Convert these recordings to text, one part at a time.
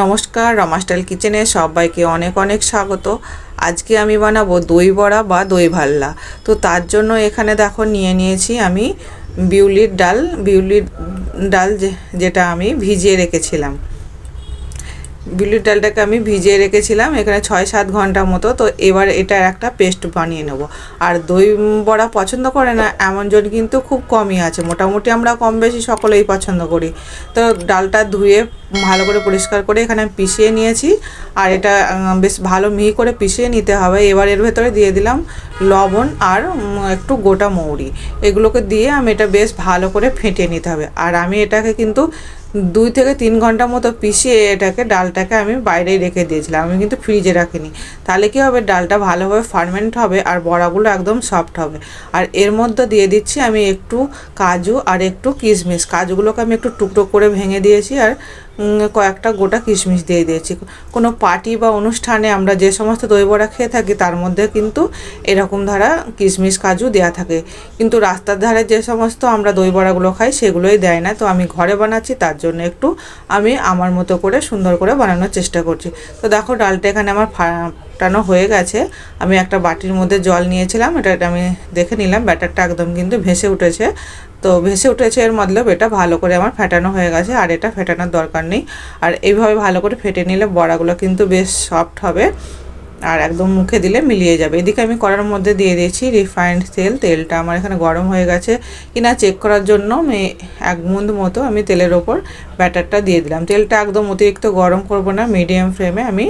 নমস্কার রমাস্টাইল কিচেনে সবাইকে অনেক অনেক স্বাগত। আজকে আমি বানাবো দই বড়া বা দই ভাল্লা। তো তার জন্য এখানে দেখো নিয়ে নিয়েছি আমি বিউলির ডাল। বিউলির ডাল যেটা আমি ভিজিয়ে রেখেছিলাম। বিউলির ডালটাকে আমি ভিজিয়ে রেখেছিলাম, এখানে ছয় সাত ঘণ্টা মতো। তো এবার এটা একটা পেস্ট বানিয়ে নেব। আর দই বড়া পছন্দ করে না, এমন জন কিন্তু খুব কমই আছে। মোটামুটি আমরা কম বেশি সকলেই পছন্দ করি। তো ডালটা ধুয়ে ভালো করে পরিষ্কার করে এখানে পিষিয়ে নিয়েছি। আর এটা বেশ ভালো মিহি করে পিষিয়ে নিতে হবে। এবার এর ভেতরে দিয়ে দিলাম লবণ আর একটু গোটা মৌরি। এগুলোকে দিয়ে আমি এটা বেশ ভালো করে ফেটিয়ে নিতে হবে। আর আমি এটাকে কিন্তু দুই থেকে তিন ঘণ্টা মতো পিষিয়ে এটাকে, ডালটাকে আমি বাইরেই রেখে দিয়েছিলাম। আমি কিন্তু ফ্রিজে রাখিনি। তাহলে কী হবে? ডালটা ভালোভাবে ফার্মেন্ট হবে আর বড়াগুলো একদম সফট হবে। আর এর মধ্যে দিয়ে দিচ্ছি আমি একটু কাজু আর একটু কিশমিশ। কাজুগুলোকে আমি একটু টুকরো করে ভেঙে দিয়েছি আর কয়েকটা গোটা কিশমিশ দিয়ে দিয়েছি। কোনো পার্টি বা অনুষ্ঠানে আমরা যে সমস্ত দইবড়া খেয়ে থাকি, তার মধ্যে কিন্তু এরকম ধারা কিশমিশ, কাজু দেওয়া থাকে। কিন্তু রাস্তার ধারে যে সমস্ত আমরা দইবড়াগুলো খাই, সেগুলোই দেয় না। তো আমি ঘরে বানাচ্ছি, তার জন্য একটু আমি আমার মতো করে সুন্দর করে বানানোর চেষ্টা করছি। তো দেখো, ডালটা এখানে আমার ফাটানো হয়ে গেছে। আমি একটা বাটির মধ্যে জল নিয়েছিলাম, এটা এটা আমি দেখে নিলাম, ব্যাটারটা একদম কিন্তু ভেসে উঠেছে। তো ভেসে উঠেছে এর মতলব এটা ভালো করে আমার ফেটানো হয়ে গেছে, আর এটা ফেটানোর দরকার নেই। আর এইভাবে ভালো করে ফেটে নিলে বড়াগুলো কিন্তু বেশ সফট হবে। আর একদম মুখে দিলে মিলিয়ে যাবে। এদিকে আমি কড়ার মধ্যে দিয়ে দিয়েছি রিফাইন্ড তেল। তেলটা আমার এখানে গরম হয়ে গেছে কিনা চেক করার জন্য আমি এক মুন্দ মতো আমি তেলের ওপর ব্যাটারটা দিয়ে দিলাম। তেলটা একদম অতিরিক্ত গরম করব না মিডিয়াম ফ্লেমে আমি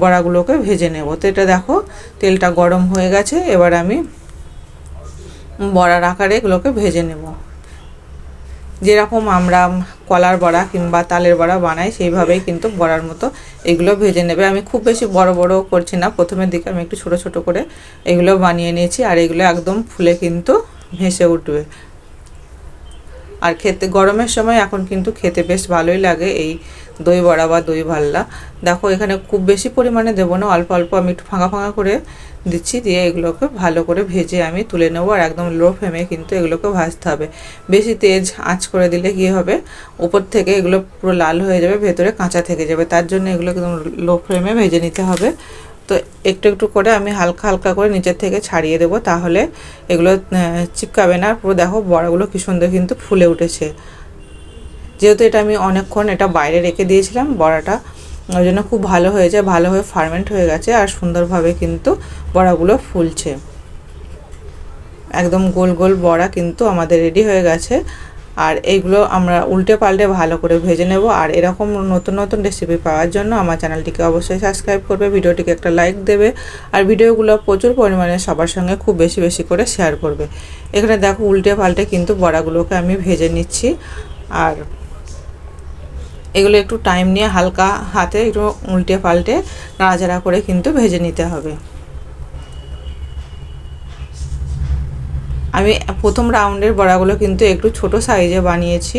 বড়াগুলোকে ভেজে নেব। তো এটা দেখো, তেলটা গরম হয়ে গেছে, এবার আমি বড়ার আকারে এগুলোকে ভেজে নেব। যেরকম আমরা কলার বড়া কিংবা তালের বড়া বানাই, সেইভাবেই কিন্তু বড়ার মতো এগুলো ভেজে নেবে। আমি খুব বেশি বড় বড় করছি না, প্রথমের দিকে আমি একটু ছোট ছোট করে এগুলো বানিয়ে নিয়েছি আর এগুলো একদম ফুলে কিন্তু ভেসে উঠবে। আর খেতে, গরমের সময় এখন কিন্তু খেতে বেশ ভালোই লাগে এই দই বড়া বা দই ভাল্লা। দেখো, এখানে খুব বেশি পরিমাণে দেবো না, অল্প অল্প আমি একটু ফাঁকা ফাঁকা করে দিচ্ছি, দিয়ে এগুলোকে ভালো করে ভেজে আমি তুলে নেব আর একদম লো ফ্লেমে কিন্তু এগুলোকে ভাজতে হবে। বেশি তেজ আঁচ করে দিলে কী হবে? উপর থেকে এগুলো পুরো লাল হয়ে যাবে, ভেতরে কাঁচা থেকে যাবে। তার জন্য এগুলো একদম লো ফ্লেমে ভেজে নিতে হবে। তো একটু একটু করে আমি হালকা হালকা করে নিচের থেকে ছাড়িয়ে দেবো, তাহলে এগুলো চিপকাবে না। পুরো দেখো বড়াগুলো কি সুন্দর কিন্তু ফুলে উঠেছে। যেহেতু এটা আমি অনেকক্ষণ এটা বাইরে রেখে দিয়েছিলাম বড়াটা ওই জন্য খুব ভালো হয়েছে ভালোভাবে ফার্মেন্ট হয়ে গেছে আর সুন্দরভাবে কিন্তু বড়াগুলো ফুলছে। একদম গোল গোল বড়া কিন্তু আমাদের রেডি হয়ে গেছে। আর এইগুলো আমরা উল্টে পাল্টে ভালো করে ভেজে নেব। আর এরকম নতুন নতুন রেসিপি পাওয়ার জন্য আমার চ্যানেলটিকে অবশ্যই সাবস্ক্রাইব করবে, ভিডিওটিকে একটা লাইক দেবে আর ভিডিওগুলো প্রচুর পরিমাণে সবার সঙ্গে খুব বেশি বেশি করে শেয়ার করবে। এখানে দেখো উল্টে পাল্টে কিন্তু বড়াগুলোকে আমি ভেজে নিচ্ছি। আর এগুলো একটু টাইম নিয়ে হালকা হাতে একটু উল্টে পাল্টে নাড়াচাড়া করে কিন্তু ভেজে নিতে হবে। আমি প্রথম রাউন্ডের বড়াগুলো কিন্তু একটু ছোট সাইজে বানিয়েছি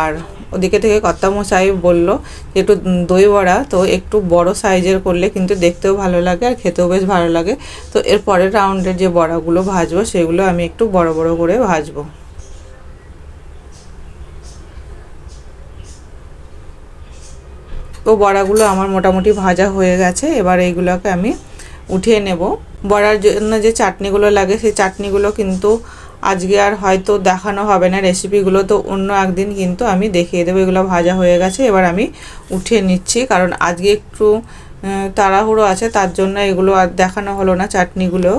আর ওদিকে থেকে কর্তামশাই বলল যে একটু দই বড়া, তো একটু বড় সাইজের করলে কিন্তু দেখতেও ভালো লাগে আর খেতেও বেশ ভালো লাগে। তো এর পরের রাউন্ডের যে বড়াগুলো ভাজবো, সেগুলো আমি একটু বড় বড় করে ভাজবো। তো বড়াগুলো আমার মোটামুটি ভাজা হয়ে গেছে। এবার এইগুলোকে আমি উঠিয়ে নেব। বড়ার জন্য যে চাটনিগুলো লাগে, সেই চাটনিগুলো কিন্তু আজকে আর হয়তো দেখানো হবে না রেসিপিগুলো। তো অন্য একদিন কিন্তু আমি দেখিয়ে দেবো, এগুলো ভাজা হয়ে গেছে। এবার আমি উঠিয়ে নিচ্ছি, কারণ আজকে একটু তাড়াহুড়ো আছে, তার জন্য এগুলো আর দেখানো হলো না চাটনিগুলো।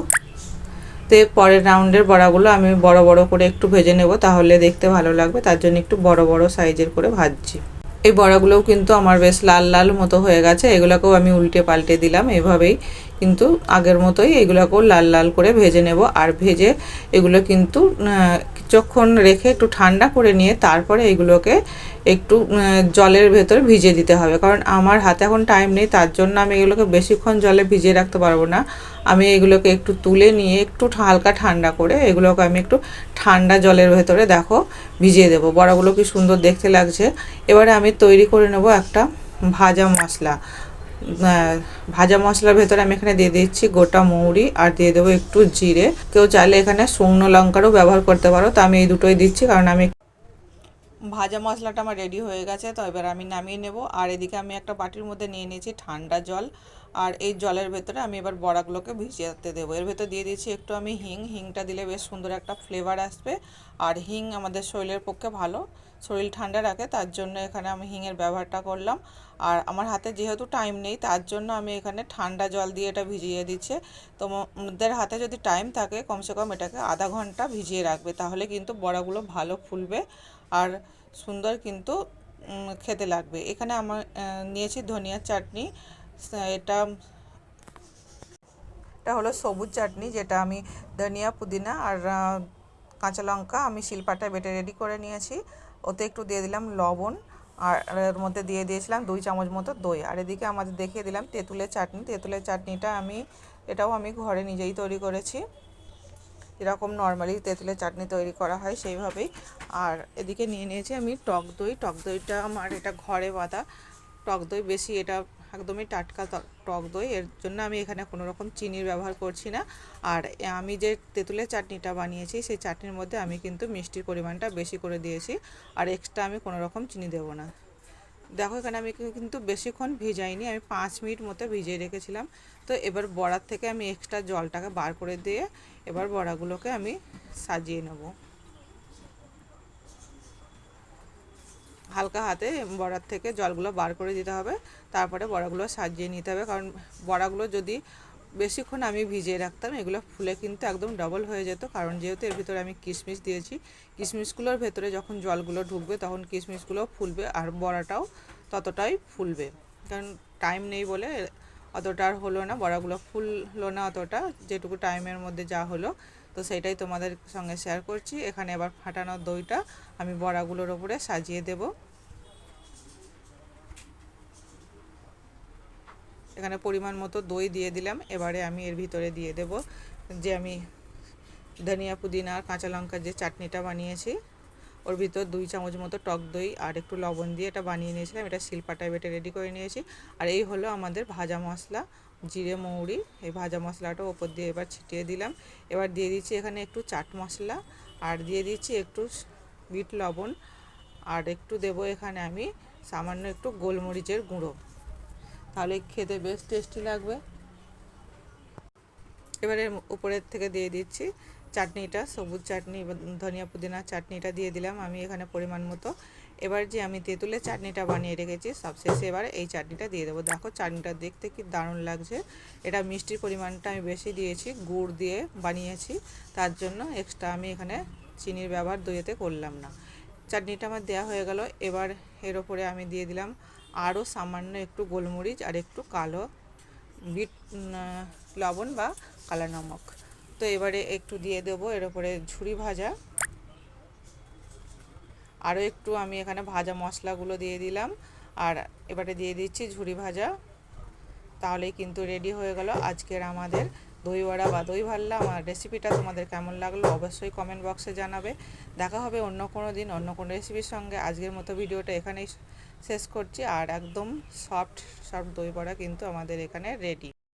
তো পরের রাউন্ডের বড়াগুলো আমি বড় বড় করে একটু ভেজে নেব, তাহলে দেখতে ভালো লাগবে। তার জন্য একটু বড় বড় সাইজের করে ভাজছি। এই বড়াগুলোও কিন্তু আমার বেশ লাল লাল মতো হয়ে গেছে, এগুলোকেও আমি উল্টে পাল্টে দিলাম এভাবেই। কিন্তু আগের মতোই এগুলোকেও লাল লাল করে ভেজে নেব। আর ভেজে এগুলো কিন্তু কিছুক্ষণ রেখে একটু ঠান্ডা করে নিয়ে তারপরে এগুলোকে একটু জলের ভেতর ভিজিয়ে দিতে হবে। কারণ আমার হাতে এখন টাইম নেই, তার জন্য আমি এগুলোকে বেশিক্ষণ জলে ভিজিয়ে রাখতে পারব না। আমি এগুলোকে একটু তুলে নিয়ে একটু হালকা ঠান্ডা করে এগুলোকে আমি একটু ঠান্ডা জলের ভেতরে দেখো, ভিজিয়ে দেবো। বড়াগুলো কি সুন্দর দেখতে লাগছে। এবারে আমি তৈরি করে নেব একটা ভাজা মশলা। ভাজা মশলার ভেতরে আমি এখানে দিয়ে দিচ্ছি গোটা মৌরি আর দিয়ে দেবো একটু জিরে। কেউ চাইলে এখানে শুকনো লঙ্কারও ব্যবহার করতে পারো, তো আমি এই দুটোই দিচ্ছি কারণ আমি ভাজা মশলাটা আমার রেডি হয়ে গেছে, তো এবার আমি নামিয়ে নেব। আর এদিকে আমি একটা বাটির মধ্যে নিয়ে নিয়েছি ঠান্ডা জল। আর এই জলের ভেতরে আমি এবার বড়াগুলোকে ভিজিয়ে দেবো। এর ভেতর দিয়ে দিয়েছি একটু আমি হিং। হিংটা দিলে বেশ সুন্দর একটা ফ্লেভার আসবে। আর হিং আমাদের শরীরের পক্ষে ভালো। শরীর ঠান্ডা রাখে, তার জন্য এখানে আমি হিংয়ের ব্যবহারটা করলাম। আর আমার হাতে যেহেতু টাইম নেই, তার জন্য আমি এখানে ঠান্ডা জল দিয়ে এটা ভিজিয়ে দিচ্ছে। তোমাদের হাতে যদি টাইম থাকে, কমসে কম এটাকে আধা ঘণ্টা ভিজিয়ে রাখবে, তাহলে কিন্তু বড়াগুলো ভালো ফুলবে আর সুন্দর কিন্তু খেতে লাগবে। এখানে আমার নিয়েছি ধনিয়ার চাটনি। এটা এটা হলো সবুজ চাটনি, যেটা আমি ধনিয়া, পুদিনা আর কাঁচা লঙ্কা আমি শিলপাটায় বেটে রেডি করে নিয়েছি। ওতে একটু দিয়ে দিলাম লবণ আর এর মধ্যে দিয়ে দিয়েছিলাম দুই চামচ মতো দই। আর এদিকে আমাদের দেখিয়ে দিলাম তেঁতুলের চাটনি। তেঁতুলের চাটনিটা আমি, এটাও আমি ঘরে নিজেই তৈরি করেছি। যেরকম নর্মালি তেঁতুলের চাটনি তৈরি করা হয় সেইভাবেই। আর এদিকে নিয়ে নিয়েছি আমি টক দই। টক দইটা আমার এটা ঘরে বাঁধা। টক দই বেশি এটা একদমই টাটকা টক দই। এর জন্য আমি এখানে কোনো রকম চিনির ব্যবহার করছি না। আর আমি যে তেঁতুলের চাটনিটা বানিয়েছি, সেই চাটনির মধ্যে আমি কিন্তু মিষ্টির পরিমাণটা বেশি করে দিয়েছি। আর এক্সট্রা আমি কোনো রকম চিনি দেবো না। দেখো, এখানে আমি কিন্তু বেশিক্ষণ ভিজাইনি। আমি পাঁচ মিনিট মতো ভিজিয়ে রেখেছিলাম। তো এবার বড়ার থেকে আমি এক্সট্রা জলটাকে বার করে দিয়ে এবার বড়াগুলোকে আমি সাজিয়ে নেব। হালকা হাতে বড়ার থেকে জলগুলো বার করে দিতে হবে। তারপরে বড়াগুলো সাজিয়ে নিতে হবে। কারণ বড়াগুলো যদি বেশিক্ষণ আমি ভিজিয়ে রাখতাম, এগুলো ফুলে কিন্তু একদম ডবল হয়ে যেত। কারণ যেহেতু এর ভিতরে আমি কিশমিশ দিয়েছি, কিশমিশগুলোর ভেতরে যখন জলগুলো ঢুকবে তখন কিশমিশগুলো ফুলবে আর বড়াটাও ততটাই ফুলবে। কারণ টাইম নেই বলে অতটা আর হলো না, বড়াগুলো ফুললো না অতটা। যেটুকু টাইমের মধ্যে যা হলো তো সেটাই তোমাদের সঙ্গে শেয়ার করছি। এখানে এবার ফাটানো দইটা আমি বড়াগুলোর ওপরে সাজিয়ে দেবো। এখানে পরিমাণ মতো দই দিয়ে দিলাম। এবারে আমি এর ভিতরে দিয়ে দেব যে আমি ধনিয়া পুদিনা আর কাঁচা লঙ্কার যে চাটনিটা বানিয়েছি, ওর ভিতর দুই চামচ মতো টক দই আর একটু লবণ দিয়ে এটা বানিয়ে নিয়েছিলাম। এটা শিলপাটায় বেটে রেডি করে নিয়েছি। আর এই হলো আমাদের ভাজা মশলা। জিরে, মৌরি, এই ভাজা মশলাটা ওপর দিয়ে এবার ছিটিয়ে দিলাম। এবার দিয়ে দিচ্ছি এখানে একটু চাট মশলা আর দিয়ে দিচ্ছি একটু বিট লবণ আর একটু দেবো এখানে আমি সামান্য একটু গোলমরিচের গুঁড়ো। তাহলে খেতে বেশ টেস্টি লাগবে। এবারে উপরের থেকে দিয়ে দিচ্ছি চাটনিটা, সবুজ চাটনি ধনিয়া পুদিনা চাটনিটা দিয়ে দিলাম। আমি এখানে পরিমাণ মতো এবার যে আমি তেঁতুলের চাটনিটা বানিয়ে রেখেছি, সবশেষে এবার এই চাটনিটা দিয়ে দেবো। দেখো চাটনিটা দেখতে কি দারুণ লাগছে। এটা মিষ্টির পরিমাণটা আমি বেশি দিয়েছি, গুড় দিয়ে বানিয়েছি। তার জন্য এক্সট্রা আমি এখানে চিনির ব্যবহার দইয়েতে করলাম না। চাটনিটা আমার দেওয়া হয়ে গেল। এবার এর ওপরে আমি দিয়ে দিলাম আরও সামান্য একটু গোলমরিচ আর একটু কালো বিট লবণ বা কালা নমক তো এবারে একটু দিয়ে দেবো এর ওপরে ঝুড়ি ভাজা। আরও একটু আমি এখানে ভাজা মশলাগুলো দিয়ে দিলাম। আর এবারে দিয়ে দিচ্ছি ঝুরি ভাজা। তাহলেই কিন্তু রেডি হয়ে গেল আজকের আমাদের দই বড়া বা দই ভাল্লা আমার রেসিপিটা তোমাদের কেমন লাগল অবশ্যই কমেন্ট বক্সে জানাবে। দেখা হবে অন্য কোনো দিন, অন্য কোনো রেসিপির সঙ্গে। আজকের মতো ভিডিওটা এখানেই শেষ করছি। আর একদম সফট সফট দই বড়া কিন্তু আমাদের এখানে রেডি